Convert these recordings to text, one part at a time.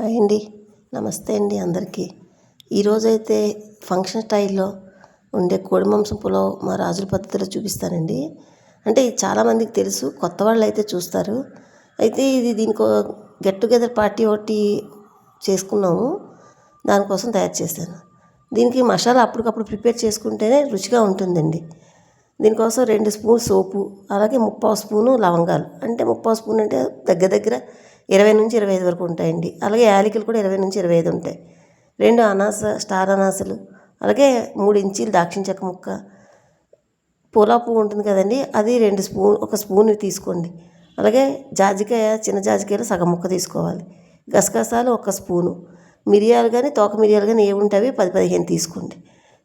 Hi అండి. నమస్తే అండి అందరికీ. ఈరోజైతే ఫంక్షన్ స్టైల్లో ఉండే కోడి మాంసం పులావ్ మా రాజుల పద్ధతిలో చూపిస్తానండి. అంటే ఇది చాలామందికి తెలుసు కొత్త వాళ్ళు అయితే చూస్తారు. అయితే ఇది దీనికో గెట్ టుగెదర్ పార్టీ ఒకటి చేసుకున్నాము. దానికోసం తయారు చేశాను. దీనికి మసాలా అప్పటికప్పుడు ప్రిపేర్ చేసుకుంటేనే రుచిగా ఉంటుందండి. దీనికోసం రెండు స్పూన్ సోపు అలాగే ముప్పావు స్పూను లవంగాలు. అంటే ముప్పావు స్పూన్ అంటే దగ్గర దగ్గర ఇరవై నుంచి ఇరవై ఐదు వరకు ఉంటాయండి. అలాగే యాలకులు కూడా ఇరవై నుంచి ఇరవై ఐదు ఉంటాయి. రెండు అనాస స్టార్ అనాసలు అలాగే మూడు ఇంచీలు దాక్షిణ చెక్క ముక్క. పూలా పువ్వు ఉంటుంది కదండి అది రెండు స్పూన్ ఒక స్పూన్ తీసుకోండి. అలాగే జాజికాయ చిన్న జాజికాయలు సగం ముక్క తీసుకోవాలి. గసగసాలు ఒక స్పూను. మిరియాలు కానీ తోక మిరియాలు కానీ ఏవి ఉంటాయి పది పదిహేను తీసుకోండి.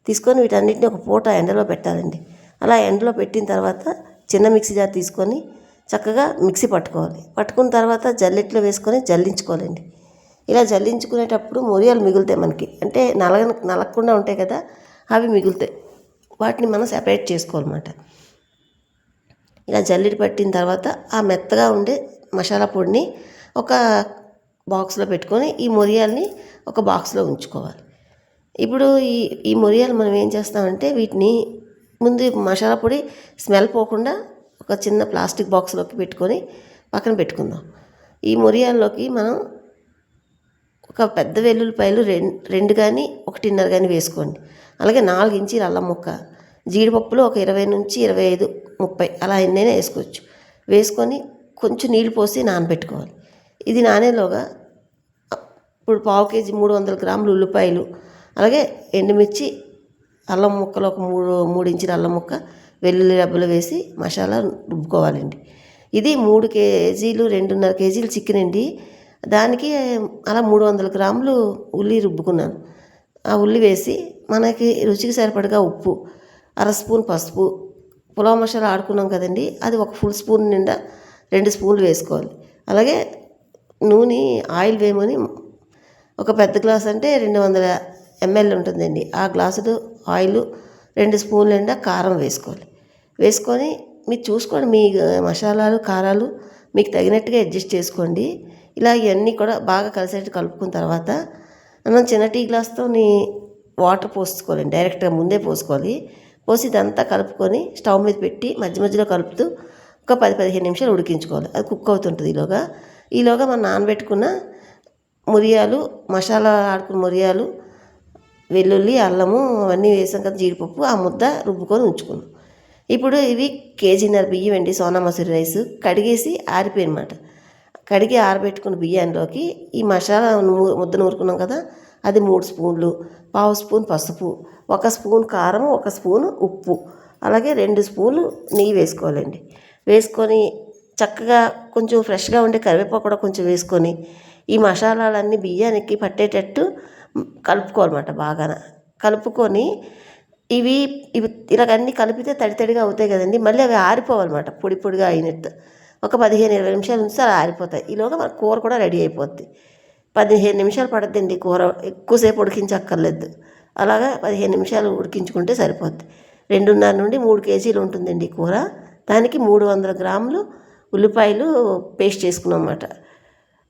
తీసుకొని వీటన్నిటిని ఒక పూట ఎండలో పెట్టాలండి. అలా ఎండలో పెట్టిన తర్వాత చిన్న మిక్సీ జార్ తీసుకొని చక్కగా మిక్సీ పట్టుకోవాలి. పట్టుకున్న తర్వాత జల్లెట్లో వేసుకొని జల్లించుకోవాలండి. ఇలా జల్లించుకునేటప్పుడు మొరియాలు మిగులుతాయి మనకి. అంటే నలగ నలగకుండా ఉంటాయి కదా అవి మిగులుతాయి. వాటిని మనం సెపరేట్ చేసుకోవాలన్నమాట. ఇలా జల్లిడి పట్టిన తర్వాత ఆ మెత్తగా ఉండే మసాలా పొడిని ఒక బాక్స్లో పెట్టుకొని ఈ మొరియాల్ని ఒక బాక్స్లో ఉంచుకోవాలి. ఇప్పుడు ఈ ఈ మొరియాలు మనం ఏం చేస్తామంటే వీటిని ముందు మసాలా పొడి స్మెల్ పోకుండా ఒక చిన్న ప్లాస్టిక్ బాక్స్లోకి పెట్టుకొని పక్కన పెట్టుకుందాం. ఈ మొరియాల్లోకి మనం ఒక పెద్ద వెల్లుల్లిపాయలు రెండు రెండు కానీ ఒకటిన్నర కానీ వేసుకోండి. అలాగే నాలుగు ఇంచీల అల్లం ముక్క జీడిపప్పులు ఒక ఇరవై నుంచి ఇరవై ఐదు ముప్పై అలా ఎన్నైనా వేసుకోవచ్చు. వేసుకొని కొంచెం నీళ్ళు పోసి నానబెట్టుకోవాలి. ఇది నానేలోగా ఇప్పుడు పావు కేజీ మూడు వందల గ్రాములు ఉల్లిపాయలు అలాగే ఎండుమిర్చి అల్లం ముక్కలు ఒక మూడు మూడు ఇంచుల అల్లం ముక్క వెల్లుల్లి రబ్బలు వేసి మసాలా రుబ్బుకోవాలండి. ఇది మూడు కేజీలు రెండున్నర కేజీలు చికెన్ అండి దానికి అలా మూడు వందల గ్రాములు ఉల్లి రుబ్బుకున్నాను. ఆ ఉల్లి వేసి మనకి రుచికి సరిపడగా ఉప్పు అర స్పూన్ పసుపు పులావ్ మసాలా ఆడుకున్నాం కదండి అది ఒక ఫుల్ స్పూన్ నిండా రెండు స్పూన్లు వేసుకోవాలి. అలాగే నూనె ఆయిల్ వేయమని ఒక పెద్ద గ్లాస్ అంటే రెండు వందల ఎంఎల్ ఉంటుందండి. ఆ గ్లాసుడు ఆయిల్ రెండు స్పూన్ల నిండా కారం వేసుకోవాలి. వేసుకొని మీరు చూసుకోండి మీ మసాలాలు కారాలు మీకు తగినట్టుగా అడ్జస్ట్ చేసుకోండి. ఇలా ఇవన్నీ కూడా బాగా కలిసేట్టు కలుపుకున్న తర్వాత మనం చిన్న టీ గ్లాస్తోని వాటర్ పోసుకోవాలండి. డైరెక్ట్గా ముందే పోసుకోవాలి. పోసి ఇదంతా కలుపుకొని స్టవ్ మీద పెట్టి మధ్య మధ్యలో కలుపుతూ ఒక పది పదిహేను నిమిషాలు ఉడికించుకోవాలి. అది కుక్ అవుతుంటుంది ఈలోగా. ఈలోగా మనం నానబెట్టుకున్న మురియాలు మసాలా ఆడుకున్న మురియాలు వెల్లుల్లి అల్లము అవన్నీ వేసాం కదా జీడిపప్పు ఆ ముద్ద రుబ్బుకొని ఉంచుకున్నాం ఇప్పుడు ఇవి కేజీన్నర బియ్యం అండి సోనా మసూరి రైస్. కడిగేసి ఆరిపోయినమాట. కడిగి ఆరబెట్టుకున్న బియ్యాన్నిలోకి ఈ మసాలా ముద్ద నూరుకున్నాం కదా అది మూడు స్పూన్లు పావు స్పూన్ పసుపు ఒక స్పూన్ కారం ఒక స్పూన్ ఉప్పు అలాగే రెండు స్పూన్లు నెయ్యి వేసుకోవాలండి. వేసుకొని చక్కగా కొంచెం ఫ్రెష్గా ఉండే కరివేపాకు కూడా కొంచెం వేసుకొని ఈ మసాలాలన్నీ బియ్యానికి పట్టేటట్టు కలుపుకోవాలన్నమాట బాగా కలుపుకొని ఇవి ఇవి ఇలాగన్నీ కలిపితే తడి తడిగా అవుతాయి కదండి. మళ్ళీ అవి ఆరిపోవాలన్నమాట పొడి పొడిగా అయినట్టు. ఒక పదిహేను ఇరవై నిమిషాలు నుంచి అలా ఆరిపోతాయి. ఈలోగా మన కూర కూడా రెడీ అయిపోద్ది. పదిహేను నిమిషాలు పడద్దండి కూర ఎక్కువసేపు ఉడికించక్కర్లేదు. అలాగా పదిహేను నిమిషాలు ఉడికించుకుంటే సరిపోద్ది. రెండున్నర నుండి మూడు కేజీలు ఉంటుందండి కూర. దానికి మూడు వందల గ్రాములు ఉల్లిపాయలు పేస్ట్ చేసుకున్నాం అన్నమాట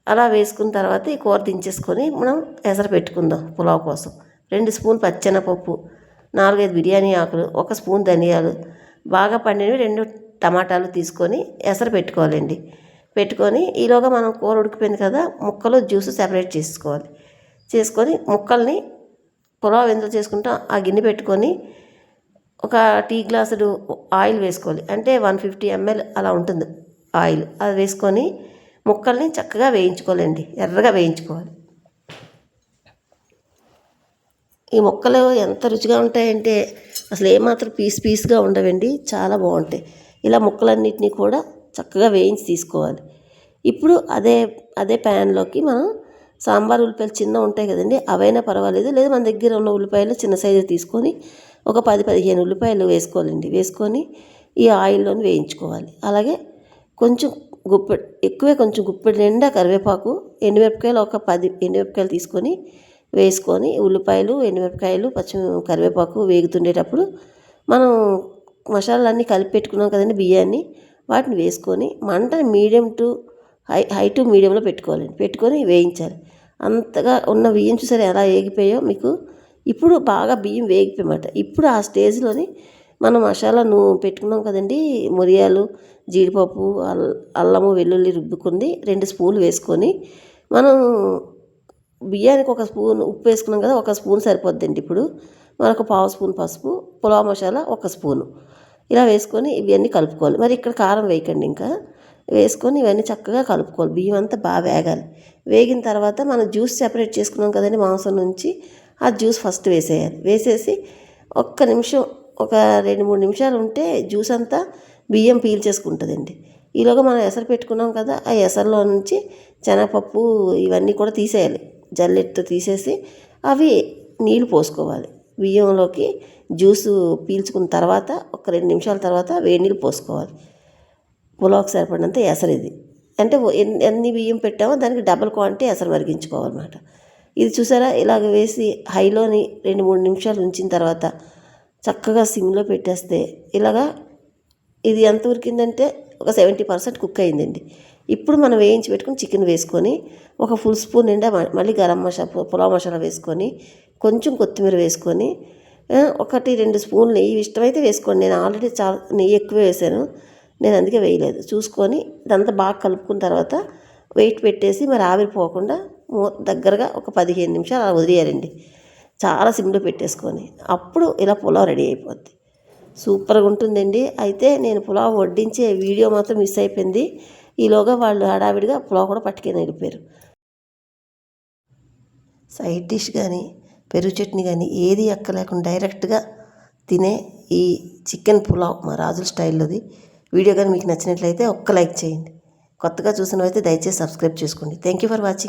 అలా వేసుకున్న తర్వాత ఈ కూర దించేసుకొని మనం ఎసర పెట్టుకుందాం పులావ్ కోసం. రెండు స్పూన్ పచ్చెనపప్పు నాలుగైదు బిర్యానీ ఆకులు ఒక స్పూన్ ధనియాలు బాగా పండినవి రెండు టమాటాలు తీసుకొని ఎసరు పెట్టుకోవాలండి. పెట్టుకొని ఈలోగా మనం కూర ఉడికిపోయింది కదా ముక్కలు జ్యూస్ సెపరేట్ చేసుకోవాలి. చేసుకొని ముక్కల్ని పులావ్ ఎందులో చేసుకుంటాం ఆ గిన్నె పెట్టుకొని ఒక టీ గ్లాసుడు ఆయిల్ వేసుకోవాలి. అంటే వన్ ఫిఫ్టీ ఎంఎల్ అలా ఉంటుంది ఆయిల్. అది వేసుకొని ముక్కల్ని చక్కగా వేయించుకోవాలండి. ఎర్రగా వేయించుకోవాలి. ఈ ముక్కలు ఎంత రుచిగా ఉంటాయంటే అసలు ఏమాత్రం పీస్ పీస్గా ఉండవండి చాలా బాగుంటాయి. ఇలా ముక్కలన్నిటినీ కూడా చక్కగా వేయించి తీసుకోవాలి. ఇప్పుడు అదే అదే ప్యాన్లోకి మనం సాంబార్ ఉల్లిపాయలు చిన్న ఉంటాయి కదండి అవైనా పర్వాలేదు. లేదా మన దగ్గర ఉన్న ఉల్లిపాయలు చిన్న సైజు తీసుకొని ఒక పది పదిహేను ఉల్లిపాయలు వేసుకోవాలండి. వేసుకొని ఈ ఆయిల్లోని వేయించుకోవాలి. అలాగే కొంచెం గుప్పె ఎక్కువే కొంచెం గుప్పెడు నిండా కరివేపాకు ఎండుమిరపకాయలు ఒక పది ఎండుమిరపకాయలు తీసుకొని వేసుకొని ఉల్లిపాయలు ఎండుమిరపకాయలు పచ్చి కరివేపాకు వేగుతుండేటప్పుడు మనం మసాలాలన్నీ కలిపి పెట్టుకున్నాం కదండి బియ్యాన్ని. వాటిని వేసుకొని మంటని medium to high high to మీడియంలో పెట్టుకోవాలండి. పెట్టుకొని వేయించాలి. అంతగా ఉన్న బియ్యం చూసారు ఎలా వేగిపోయో మీకు? ఇప్పుడు బాగా బియ్యం వేగిపోయమాట ఇప్పుడు ఆ స్టేజ్లోని మనం మసాలా నువ్వు పెట్టుకున్నాం కదండి. మిరియాలు జీడిపప్పు అల్ అల్లము వెల్లుల్లి రుబ్బుకుంది. రెండు స్పూన్లు వేసుకొని మనం బియ్యానికి ఒక స్పూన్ ఉప్పు వేసుకున్నాం కదా ఒక స్పూన్ సరిపోద్దండి ఇప్పుడు. మరొక పావు స్పూన్ పసుపు పులావ్ మసాలా ఒక స్పూను. ఇలా వేసుకొని ఇవన్నీ కలుపుకోవాలి. మరి ఇక్కడ కారం వేయకండి ఇంకా. వేసుకొని ఇవన్నీ చక్కగా కలుపుకోవాలి. బియ్యం అంతా బాగా వేగాలి. వేగిన తర్వాత మనం జ్యూస్ సెపరేట్ చేసుకున్నాం కదండి మాంసం నుంచి ఆ జ్యూస్ ఫస్ట్ వేసేయాలి. వేసేసి ఒక్క నిమిషం ఒక రెండు మూడు నిమిషాలు ఉంటే జ్యూస్ అంతా బియ్యం పీల్చేసుకుంటుందండి ఈలోగా మనం ఎసరు పెట్టుకున్నాం కదా ఆ ఎసరులో నుంచి శనగపప్పు ఇవన్నీ కూడా తీసేయాలి. జల్లెట్తో తీసేసి అవి నీళ్ళు పోసుకోవాలి. బియ్యంలోకి జ్యూసు పీల్చుకున్న తర్వాత ఒక రెండు నిమిషాల తర్వాత వేడి నీళ్ళు పోసుకోవాలి. పులావుకి సరిపడినంత ఎసరు ఇది. అంటే ఎన్ని ఎన్ని బియ్యం పెట్టామో దానికి డబల్ క్వాంటిటీ ఎసరు మరిగించుకోవాలన్నమాట. ఇది చూసారా? ఇలాగ వేసి హైలోని రెండు మూడు నిమిషాలు ఉంచిన తర్వాత చక్కగా సిమ్లో పెట్టేస్తే ఇలాగా ఇది ఎంత ఉరికిందంటే ఒక సెవెంటీ పర్సెంట్ కుక్ అయిందండి. ఇప్పుడు మనం వేయించి పెట్టుకుని చికెన్ వేసుకొని ఒక ఫుల్ స్పూన్ నిండా మ- మళ్ళీ గరం మసాలా పులావ్ మసాలా వేసుకొని కొంచెం కొత్తిమీర వేసుకొని ఒకటి రెండు స్పూన్లు నెయ్యి. ఇష్టమైతే వేసుకోండి. నేను ఆల్రెడీ చాలా నెయ్యి ఎక్కువ వేసాను. నేను అందుకే వేయలేదు. చూసుకొని ఇదంతా బాగా కలుపుకున్న తర్వాత వెయిట్ పెట్టేసి మరి ఆవిరిపోకుండా పోకుండా దగ్గరగా ఒక పదిహేను నిమిషాలు అలా వదిలేయాలండి చాలా సిమ్లో పెట్టేసుకొని. అప్పుడు ఇలా పులావ్ రెడీ అయిపోద్ది. సూపర్గా ఉంటుందండి. అయితే నేను పులావ్ వడ్డించే వీడియో మాత్రం మిస్ అయిపోయింది. ఈలోగా వాళ్ళు హడావిడిగా పులావ్ కూడా పట్టుకొని వెళ్ళిపోయారు. సైడ్ డిష్ కానీ పెరుగు చట్నీ కానీ ఏది ఎక్కలేకుండా డైరెక్ట్గా తినే ఈ చికెన్ పులావ్ మా రాజుల స్టైల్లోది. వీడియో కానీ మీకు నచ్చినట్లయితే ఒక్క లైక్ చేయండి. కొత్తగా చూసిన అయితే దయచేసి సబ్స్క్రైబ్ చేసుకోండి. Thank you for watching.